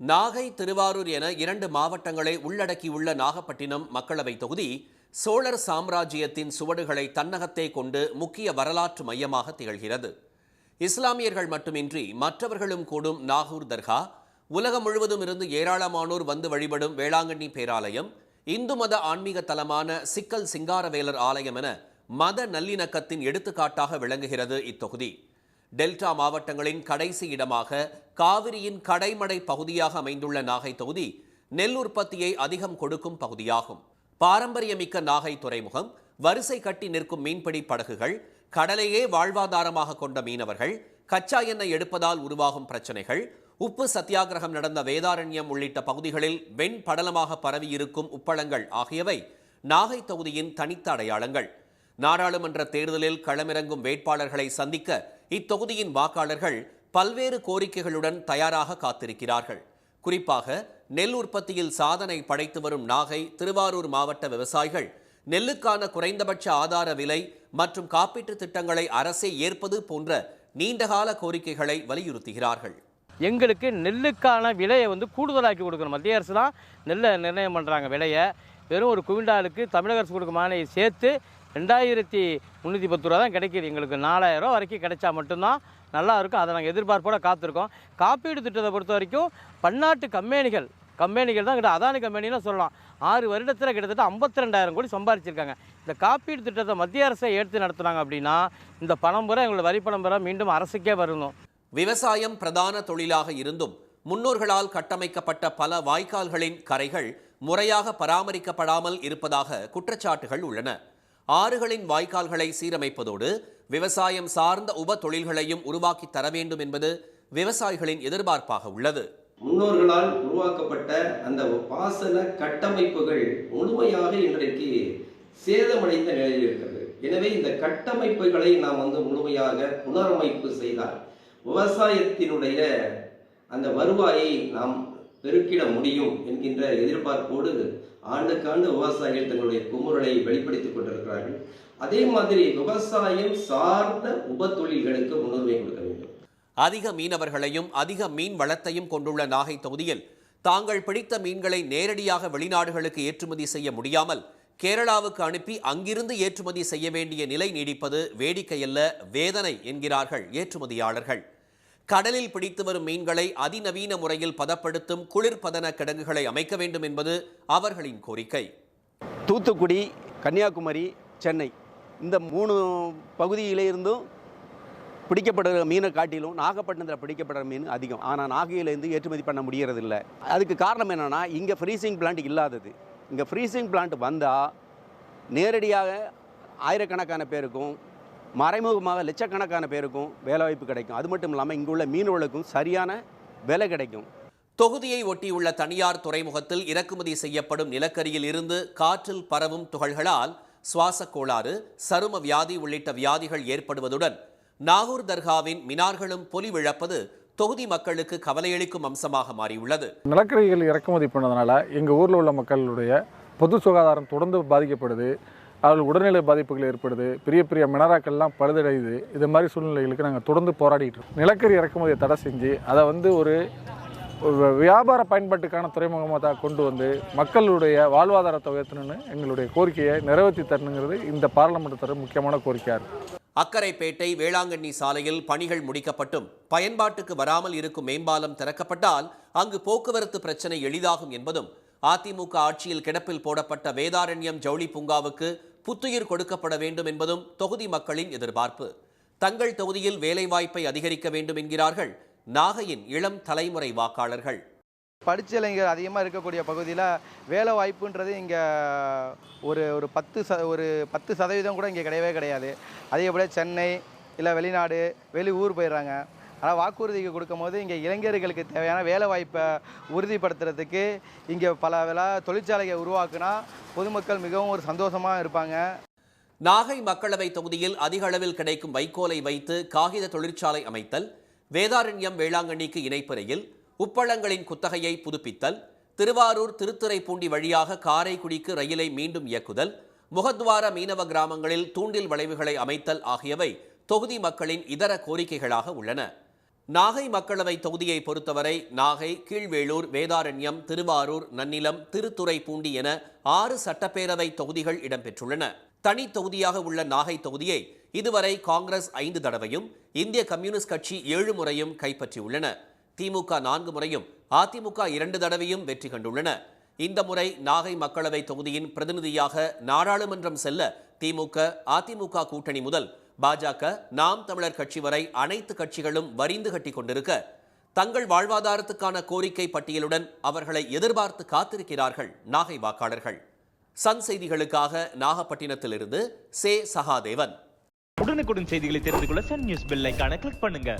நாகை திருவாரூர் என இரண்டு மாவட்டங்களை உள்ளடக்கியுள்ள நாகப்பட்டினம் மக்களவை தொகுதி சோழர் சாம்ராஜ்யத்தின் சுவடுகளை தன்னகத்தே கொண்டு முக்கிய வரலாற்று மையமாக திகழ்கிறது. இஸ்லாமியர்கள் மட்டுமின்றி மற்றவர்களும் கூடும் நாகூர் தர்கா உலகம் முழுவதும் இருந்து ஏராளமானோர் வந்து வழிபடும் வேளாங்கண்ணி பேராலயம் இந்து மத ஆன்மீக தலமான சிக்கல் சிங்காரவேலர் ஆலயம் என மத நல்லிணக்கத்தின் எடுத்துக்காட்டாக விளங்குகிறது இத்தொகுதி. டெல்டா மாவட்டங்களின் கடைசி இடமாக காவிரியின் கடைமடை பகுதியாக அமைந்துள்ள நாகை தொகுதி நெல் உற்பத்தியை அதிகம் கொடுக்கும் பகுதியாகும். பாரம்பரியமிக்க நாகை துறைமுகம் வரிசை கட்டி நிற்கும் மீன்பிடி படகுகள் கடலையே வாழ்வாதாரமாக கொண்ட மீனவர்கள் கச்சா எண்ணெய் எடுப்பதால் உருவாகும் பிரச்சனைகள் உப்பு சத்தியாகிரகம் நடந்த வேதாரண்யம் உள்ளிட்ட பகுதிகளில் வெண் படலமாக பரவியிருக்கும் உப்பளங்கள் ஆகியவை நாகை தொகுதியின் தனித்த அடையாளங்கள். நாடாளுமன்ற தேர்தலில் களமிறங்கும் வேட்பாளர்களை சந்திக்க இத்தொகுதியின் வாக்காளர்கள் பல்வேறு கோரிக்கைகளுடன் தயாராக காத்திருக்கிறார்கள். குறிப்பாக நெல் உற்பத்தியில் சாதனை படைத்து வரும் நாகை திருவாரூர் மாவட்ட விவசாயிகள் நெல்லுக்கான குறைந்தபட்ச ஆதார விலை மற்றும் காப்பீட்டுத் திட்டங்களை அரசே ஏற்பது போன்ற நீண்டகால கோரிக்கைகளை வலியுறுத்துகிறார்கள். எங்களுக்கு நெல்லுக்கான விலையை வந்து கூடுதலாக்கி கொடுக்கணும். மத்திய அரசு தான் நெல்லை நிர்ணயம் பண்ணுறாங்க விலையை வெறும் ஒரு குவிண்டாலுக்கு தமிழக அரசு கொடுக்கும் மானியை சேர்த்து ரெண்டாயிரத்தி முந்நூற்றி பத்து ரூபா தான் கிடைக்கிது. எங்களுக்கு நாலாயிரம் ரூபா வரைக்கும் கிடைச்சா மட்டும்தான் நல்லா இருக்கும். அதை நாங்கள் எதிர்பார்ப்போட காத்திருக்கோம். காப்பீடு திட்டத்தை பொறுத்த வரைக்கும் பன்னாட்டு கம்பெனிகள் கம்பெனிகள் தான் கிட்ட அதானி கம்பெனின்னு சொல்லலாம். ஆறு வருடத்தில் கிட்டத்தட்ட ஐம்பத்தி ரெண்டாயிரம் கோடி சம்பாரிச்சிருக்காங்க. இந்த காப்பீடு திட்டத்தை மத்திய அரசை எடுத்து நடத்துனாங்க அப்படின்னா இந்த பணம் பூரா எங்களோட வரி பணம் பூரா மீண்டும் அரசுக்கே வரணும். விவசாயம் பிரதான தொழிலாக இருந்தும் முன்னோர்களால் கட்டமைக்கப்பட்ட பல வாய்க்கால்களின் கரைகள் முறையாக பராமரிக்கப்படாமல் இருப்பதாக குற்றச்சாட்டுகள் உள்ளன. ஆறுகளின் வாய்க்கால்களை சீரமைப்பதோடு விவசாயம் சார்ந்த உப தொழில்களையும் உருவாக்கி தர வேண்டும் என்பது விவசாயிகளின் எதிர்பார்ப்பாக உள்ளது. முன்னோர்களால் உருவாக்கப்பட்ட அந்த பாசன கட்டமைப்புகள் முழுமையாக இன்றைக்கு சேதமடைந்த நிலையில் இருக்கிறது. எனவே இந்த கட்டமைப்புகளை நாம் வந்து முழுமையாக புனரமைப்பு செய்தால் விவசாயத்தினுடைய அந்த வருவாயை நாம் பெருக்கிட முடியும் என்கின்ற எதிர்பார்ப்போடு ஆண்டுக்காண்டு விவசாயிகள் தங்களுடைய குமுறலை வெளிப்படுத்திக் கொண்டிருக்கிறார்கள். அதே மாதிரி விவசாயம் சார்ந்த உப தொழில்களுக்கு முன்னுரிமை கொடுக்க வேண்டும். அதிக மீனவர்களையும் அதிக மீன் வளத்தையும் கொண்டுள்ள நாகை தொகுதியில் தாங்கள் பிடித்த மீன்களை நேரடியாக வெளிநாடுகளுக்கு ஏற்றுமதி செய்ய முடியாமல் கேரளாவுக்கு அனுப்பி அங்கிருந்து ஏற்றுமதி செய்ய வேண்டிய நிலை நீடிப்பது வேடிக்கையல்ல வேதனை என்கிறார்கள் ஏற்றுமதியாளர்கள். கடலில் பிடித்து வரும் மீன்களை அதிநவீன முறையில் பதப்படுத்தும் குளிர்பதன கிடங்குகளை அமைக்க வேண்டும் என்பது அவர்களின் கோரிக்கை. தூத்துக்குடி கன்னியாகுமரி சென்னை இந்த மூணு பகுதியிலிருந்தும் பிடிக்கப்படுற மீனை காட்டிலும் நாகப்பட்டினத்தில் பிடிக்கப்படுற மீன் அதிகம். ஆனால் நாகையிலேருந்து ஏற்றுமதி பண்ண முடியறதில்ல. அதுக்கு காரணம் என்னென்னா இங்கே ஃப்ரீசிங் பிளான்ட் இல்லாதது. இங்கே ஃப்ரீசிங் பிளான்ட் வந்தால் நேரடியாக ஆயிரக்கணக்கான பேருக்கும் மறைமுகமாக லட்சக்கணக்கான பேருக்கும் வேலைவாய்ப்பு கிடைக்கும். அது மட்டும் இல்லாமல் இங்குள்ள மீனவர்களுக்கும் சரியான விலை கிடைக்கும். தொகுதியை ஒட்டியுள்ள தனியார் துறைமுகத்தில் இறக்குமதி செய்யப்படும் நிலக்கரியில் இருந்து காற்றில் பரவும் துகள்களால் சுவாசக் கோளாறு சரும வியாதி உள்ளிட்ட வியாதிகள் ஏற்படுவதுடன் நாகூர் தர்காவின் மினார்களும் பொலிவிழப்பது தொகுதி மக்களுக்கு கவலையளிக்கும் அம்சமாக மாறியுள்ளது. நிலக்கரிகள் இறக்குமதி பண்ணதுனால எங்கள் ஊரில் உள்ள மக்களுடைய பொது சுகாதாரம் தொடர்ந்து பாதிக்கப்படுது. அவர்கள் உடல்நிலை பாதிப்புகள் ஏற்படுது பெரிய பெரிய மினராக்கள்லாம் பழுதடையுது. இது மாதிரி சூழ்நிலைகளுக்கு நாங்கள் தொடர்ந்து போராடிட்டு இருக்கோம். நிலக்கரி இறக்குமதியை தடை செஞ்சு அதை வந்து ஒரு வியாபார பயன்பாட்டுக்கான துறைமுகமாக தான் கொண்டு வந்து மக்களுடைய வாழ்வாதாரத்தை உயர்த்தணும்னு எங்களுடைய கோரிக்கையை நிறைவேற்றி தரணுங்கிறது இந்த பாராளுமன்றத்தோட முக்கியமான கோரிக்கையாக இருக்குது அக்கரைப்பேட்டை வேளாங்கண்ணி சாலையில் பணிகள் முடிக்கப்பட்டும். பயன்பாட்டுக்கு வராமல் இருக்கும் மேம்பாலம் திறக்கப்பட்டால் அங்கு போக்குவரத்து பிரச்சனை எளிதாகும் என்பதும் அதிமுக ஆட்சியில் கிடப்பில் போடப்பட்ட வேதாரண்யம் ஜவுளி பூங்காவுக்கு புத்துயிர் கொடுக்கப்பட வேண்டும் என்பதும் தொகுதி மக்களின் எதிர்பார்ப்பு. தங்கள் தொகுதியில் வேலைவாய்ப்பை அதிகரிக்க வேண்டும் என்கிறார்கள் நாகையின் இளம் தலைமுறை வாக்காளர்கள். படித்த இளைஞர் அதிகமாக இருக்கக்கூடிய பகுதியில் வேலை வாய்ப்புன்றது இங்கே ஒரு ஒரு பத்து ச ஒரு பத்து சதவீதம் கூட இங்கே கிடையவே கிடையாது. அதிகப்படியாக சென்னை இல்லை வெளிநாடு வெளி ஊர் போயிடுறாங்க. ஆனால் வாக்குறுதிக்கு கொடுக்கும்போது இங்கே இளைஞர்களுக்கு தேவையான வேலை வாய்ப்பை உறுதிப்படுத்துறதுக்கு இங்கே பல வேலை தொழிற்சாலையை உருவாக்குனா பொதுமக்கள் மிகவும் ஒரு சந்தோஷமாக இருப்பாங்க. நாகை மக்களவை தொகுதியில் அதிக அளவில் கிடைக்கும் வைக்கோலை வைத்து காகித தொழிற்சாலை அமைத்தல் வேதாரண்யம் வேளாங்கண்ணிக்கு இணைப்பறையில் உப்பளங்களின் குத்தகையை புதுப்பித்தல் திருவாரூர் திருத்துறைப்பூண்டி வழியாக காரைக்குடிக்கு ரயிலை மீண்டும் இயக்குதல் முகத்வார மீனவ கிராமங்களில் தூண்டில் வளைவுகளை அமைத்தல் ஆகியவை தொகுதி மக்களின் இதர கோரிக்கைகளாக உள்ளன. நாகை மக்களவை தொகுதியை பொறுத்தவரை நாகை கீழ்வேளூர் வேதாரண்யம் திருவாரூர் நன்னிலம் திருத்துறைப்பூண்டி என ஆறு சட்டப்பேரவை தொகுதிகள் இடம்பெற்றுள்ளன. தனி தொகுதியாக உள்ள நாகை தொகுதியை இதுவரை காங்கிரஸ் ஐந்து தடவையும் இந்திய கம்யூனிஸ்ட் கட்சி ஏழு முறையும் கைப்பற்றியுள்ளன. திமுக நான்கு முறையும் அதிமுக இரண்டு தடவையும் வெற்றி கண்டுள்ளன. இந்த முறை நாகை மக்களவை தொகுதியின் பிரதிநிதியாக நாடாளுமன்றம் செல்ல திமுக அதிமுக கூட்டணி முதல் பாஜக நாம் தமிழர் கட்சி வரை அனைத்து கட்சிகளும் வரிந்து கட்டி கொண்டிருக்க தங்கள் வாழ்வாதாரத்துக்கான கோரிக்கை பட்டியலுடன் அவர்களை எதிர்பார்த்து காத்திருக்கிறார்கள் நாகை வாக்காளர்கள். சன் செய்திகளுக்காக நாகப்பட்டினத்திலிருந்து சே சகாதேவன். உடனுக்குடன் செய்திகளை தெரிந்து கொள்ள சன் நியூஸ் பெல் ஐகானை கிளிக் பண்ணுங்க.